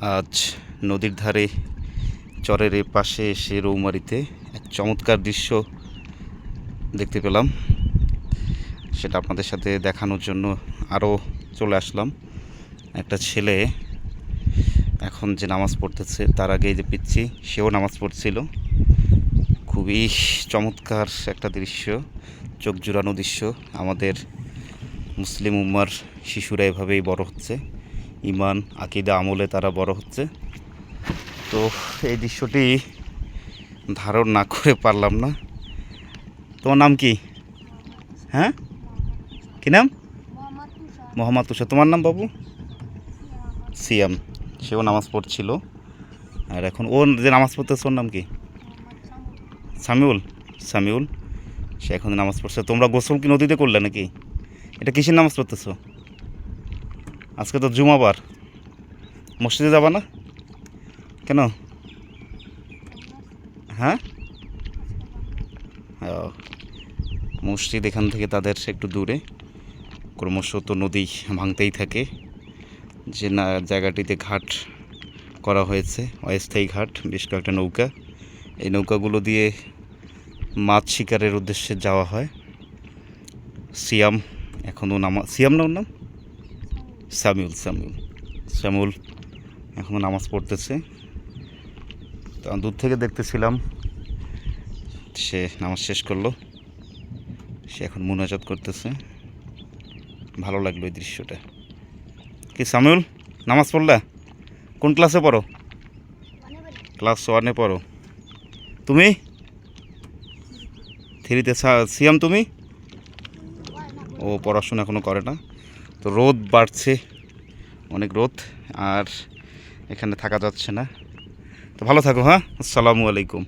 আজ নদীর ধারে চরের এ পাশে এসে রৌমারিতে এক চমৎকার দৃশ্য দেখতে পেলাম। সেটা আপনাদের সাথে দেখানোর জন্য আরও চলে আসলাম। একটা ছেলে এখন যে নামাজ পড়তেছে, তার আগে যে পিচ্ছি, সেও নামাজ পড়ছিল। খুবই চমৎকার একটা দৃশ্য, চোখ জুড়ানো দৃশ্য। আমাদের মুসলিম উম্মার শিশুরা এভাবেই বড় হচ্ছে। ইমান আকিদা আমলে তারা বড় হচ্ছে। তো এই দৃশ্যটি ধারণ না করে পারলাম না। তোমার নাম কি? হ্যাঁ? কি নাম? মোহাম্মদ তুষার। তোমার নাম বাবু? সিয়াম। সেও নামাজ পড়ছিল। আর এখন ও যে নামাজ পড়তেছে ওর নাম কি? সামিউল। সামিউল। সে এখন নামাজ পড়ছে তোমরা গোসল কি নদীতে করলে নাকি? এটা কিসের নামাজ পড়তেছো? আজকে তো জুমাবার। মসজিদে যাবা না? কেন? হ্যাঁ? মসজিদ এখান থেকে তাদের একটু দূরে। ক্রমশ তো নদী ভাঙতেই থাকে। যে না, জায়গাটিতে ঘাট করা হয়েছে, অস্থায়ী ঘাট, বেশ কয়েকটা নৌকা। এই নৌকাগুলো দিয়ে মাছ শিকারের উদ্দেশ্যে যাওয়া হয়। সিয়াম, এখনও নামা সিয়াম না নাম? সামিউল সামিউল সামিউল এখনও নামাজ পড়তেছে। তো দূর থেকে দেখতেছিলাম, সে নামাজ শেষ করল। সে এখন মুনাজাত করতেছে। ভালো লাগল এই দৃশ্যটা। কি সামিউল নামাজ পড়লা? কোন ক্লাসে পড়ো? ক্লাস ওয়ানে পড়ো। তুমি? থ্রিতে সিয়াম তুমি? ও পড়াশোনা এখনও করে না। তো রোদ বাড়ছে, অনেক রোদ, আর এখানে থাকা যাচ্ছে না। তো ভালো থাকো হ্যাঁ? আসসালামু আলাইকুম।